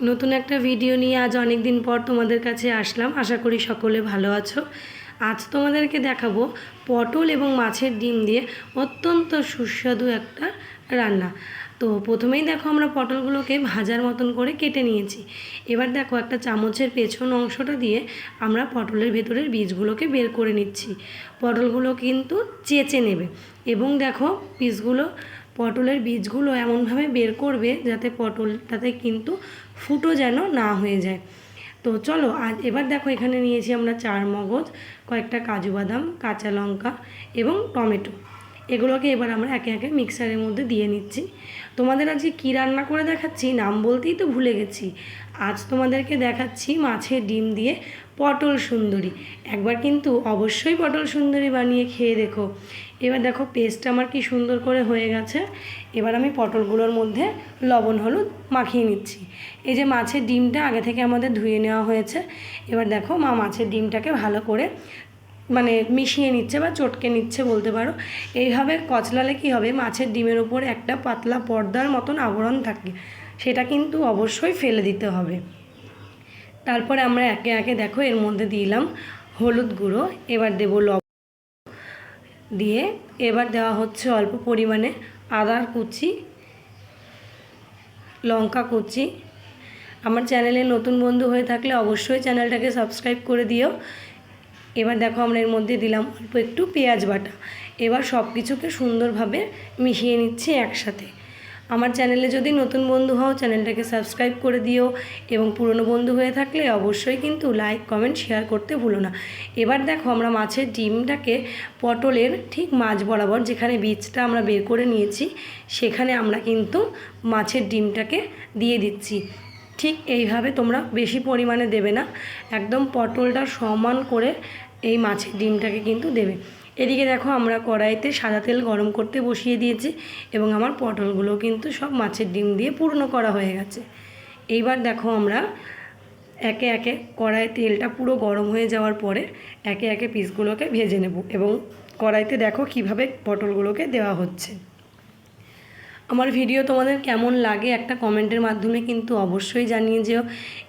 নতুন একটা ভিডিও নিয়ে আজ অনেক দিন পর তোমাদের কাছে আসলাম। আশা করি সকলে ভালো আছো। আজ তোমাদেরকে দেখাবো পটল এবং মাছের ডিম দিয়ে অত্যন্ত সুস্বাদু একটা রান্না। তো প্রথমেই দেখো আমরা পটলগুলোকে ভাজার মতন করে কেটে নিয়েছি। এবার দেখো একটা চামচের পেছন অংশটা দিয়ে আমরা পটলের ভেতরের বীজগুলোকে বের করে নিচ্ছি। পটলগুলো কিন্তু চেঁচে নেবে। এবং দেখো পিসগুলো পটলের বীজগুলো এমনভাবে বের করবে যাতে পটলটাতে কিন্তু ফুটো যেন না হয়ে যায়। তো চলো, আজ এবার দেখো এখানে নিয়েছি আমরা চার মগজ কয়েকটা কাজু বাদাম, কাঁচা লঙ্কা এবং টমেটো। এগুলোকে এবার আমরা একে একে মিক্সারের মধ্যে দিয়ে নিচ্ছি। তোমাদের আজকে কী রান্না করে দেখাচ্ছি নাম বলতেই তো ভুলে গেছি। আজ তোমাদেরকে দেখাচ্ছি মাছের ডিম দিয়ে পটল সুন্দরী। একবার কিন্তু অবশ্যই পটল সুন্দরী বানিয়ে খেয়ে দেখো। এবার দেখো পেস্টটা আমার কি সুন্দর করে হয়ে গেছে। এবার আমি পটলগুলোর মধ্যে লবণ, হলুদ মাখিয়ে নিচ্ছি। এই যে মাছের ডিমটা আগে থেকে আমাদের ধুয়ে নেওয়া হয়েছে। এবার দেখো মা মাছের ডিমটাকে ভালো করে মানে মিশিয়ে নিচ্ছে বা চটকে নিচ্ছে বলতে পারো। এইভাবে কচলালে কি হবে? মাছের ডিমের উপর একটা পাতলা পর্দার মতন আবরণ থাকে। সেটা কিন্তু অবশ্যই ফেলে দিতে হবে। তারপরে আমরা একে একে দেখো, এর মধ্যে দিলাম হলুদ গুঁড়ো, এবার দেবো লবণ দিয়ে। এবার দেওয়া হচ্ছে অল্প পরিমাণে আদার কুচি, লঙ্কা কুচি। আমার চ্যানেলে নতুন বন্ধু হয়ে থাকলে অবশ্যই চ্যানেলটাকে সাবস্ক্রাইব করে দিও। এবার দেখো আমরা এর মধ্যে দিলাম অল্প একটু পেঁয়াজ বাটা। এবার সব কিছুকে সুন্দরভাবে মিশিয়ে নিচ্ছি একসাথে। আমার চ্যানেলে যদি নতুন বন্ধু হও, চ্যানেলটাকে সাবস্ক্রাইব করে দিও এবং পুরনো বন্ধু হয়ে থাকলে অবশ্যই কিন্তু লাইক, কমেন্ট, শেয়ার করতে ভুলো না। এবার দেখো আমরা মাছের ডিমটাকে পটলের ঠিক মাছ বরাবর যেখানে বীজটা আমরা বের করে নিয়েছি, সেখানে আমরা কিন্তু মাছের ডিমটাকে দিয়ে দিচ্ছি। ঠিক এইভাবে তোমরা বেশি পরিমাণে দেবে না। একদম পটলটা সমান করে এই মাছের ডিমটাকে কিন্তু দেবে। এদিকে দেখো আমরা কড়াইতে সাদা তেল গরম করতে বসিয়ে দিয়েছি এবং আমার পটলগুলো কিন্তু সব মাছের ডিম দিয়ে পূর্ণ করা হয়ে গেছে। এইবার দেখো আমরা একে একে কড়াইয়ে তেলটা পুরো গরম হয়ে যাওয়ার পরে একে একে পিসগুলোকে ভেজে নেব এবং কড়াইতে দেখো কীভাবে পটলগুলোকে দেওয়া হচ্ছে। আমার ভিডিও তোমাদের কেমন লাগে একটা কমেন্টের মাধ্যমে কিন্তু অবশ্যই জানিয়ে যেও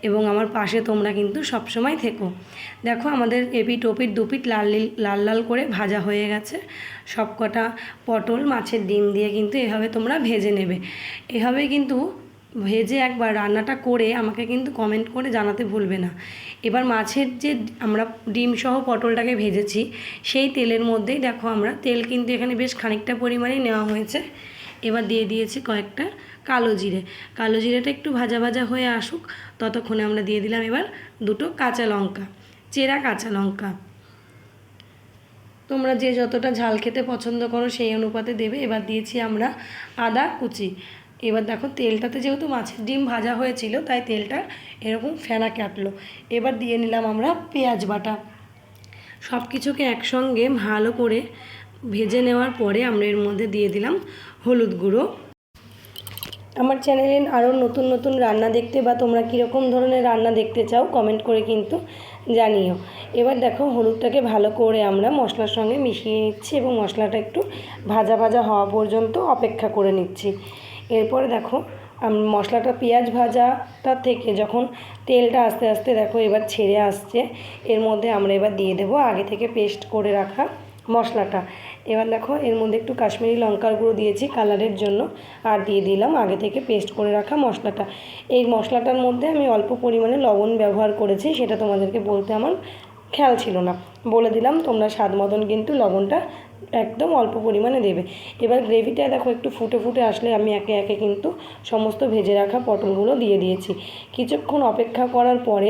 এবং আমার পাশে তোমরা কিন্তু সবসময় থেকো। দেখো আমাদের এপিট ওপিট দুপিট লাল লাল লাল করে ভাজা হয়ে গেছে। সব কটা পটল, মাছের ডিম দিয়ে কিন্তু এভাবে তোমরা ভেজে নেবে। এভাবে কিন্তু ভেজে একবার রান্নাটা করে আমাকে কিন্তু কমেন্ট করে জানাতে ভুলবে না। এবার মাছের যে আমরা ডিম সহ পটলটাকে ভেজেছি, সেই তেলের মধ্যেই দেখো আমরা তেল কিন্তু এখানে বেশ খানিকটা পরিমাণে নেওয়া হয়েছে। এবার দিয়ে দিয়েছি কয়েকটা কালো জিরে। কালো জিরেটা একটু ভাজা ভাজা হয়ে আসুক, ততক্ষণে আমরা দিয়ে দিলাম এবার দুটো কাঁচা লঙ্কা, চেরা কাঁচা লঙ্কা। তোমরা যে যতটা ঝাল খেতে পছন্দ করো সেই অনুপাতে দেবে। এবার দিয়েছি আমরা আদা কুচি। এবার দেখো তেলটাতে যেহেতু মাছের ডিম ভাজা হয়েছিল, তাই তেলটা এরকম ফেনা কাটলো। এবার দিয়ে নিলাম আমরা পেঁয়াজ বাটা। সব কিছুকে একসঙ্গে ভালো করে ভেজে নেওয়ার পরে আমরা এর মধ্যে দিয়ে দিলাম হলুদ গুঁড়ো। আমার চ্যানেলে আরও নতুন নতুন রান্না দেখতে বা তোমরা কীরকম ধরনের রান্না দেখতে চাও কমেন্ট করে কিন্তু জানিও। এবার দেখো হলুদটাকে ভালো করে আমরা মশলার সঙ্গে মিশিয়ে নিচ্ছি এবং মশলাটা একটু ভাজা ভাজা হওয়া পর্যন্ত অপেক্ষা করে নিচ্ছি। এরপরে দেখো মশলাটা পেঁয়াজ ভাজাটা থেকে যখন তেলটা আস্তে আস্তে দেখো এবার ছেড়ে আসছে, এর মধ্যে আমরা এবার দিয়ে দেবো আগে থেকে পেস্ট করে রাখা মশলাটা। এবার দেখো, এর মধ্যে একটু কাশ্মীরি লঙ্কার গুঁড়ো দিয়েছি কালারের জন্য, আর দিয়ে দিলাম আগে থেকে পেস্ট করে রাখা মশলাটা। এই মশলাটার মধ্যে আমি অল্প পরিমাণে লবণ ব্যবহার করেছি, সেটা তোমাদেরকে বলতে আমার খেয়াল ছিল না। বলে দিলাম তোমরা স্বাদ মতন কিন্তু লবণটা একদম অল্প পরিমাণে দেবে। এবার গ্রেভিটা দেখো একটু ফুটে ফুটে আসলে আমি একে একে কিন্তু সমস্ত ভেজে রাখা পটলগুলো দিয়ে দিয়েছি। কিছুক্ষণ অপেক্ষা করার পরে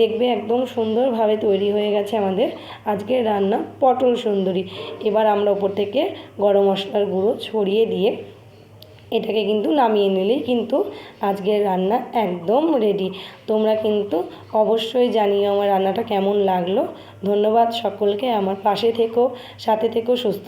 দেখবে একদম সুন্দরভাবে তৈরি হয়ে গেছে আমাদের আজকের রান্না পটল সুন্দরী। এবার আমরা ওপর থেকে গরম মশলার গুঁড়ো ছড়িয়ে দিয়ে এটাকে কিন্তু নামিয়ে নিলেই কিন্তু আজকের রান্না একদম রেডি তোমরা কিন্তু অবশ্যই জানিও আমার রান্নাটা কেমন লাগল। ধন্যবাদ সকলকে, আমার পাশে থেকো, সাথে থেকো, সুস্থ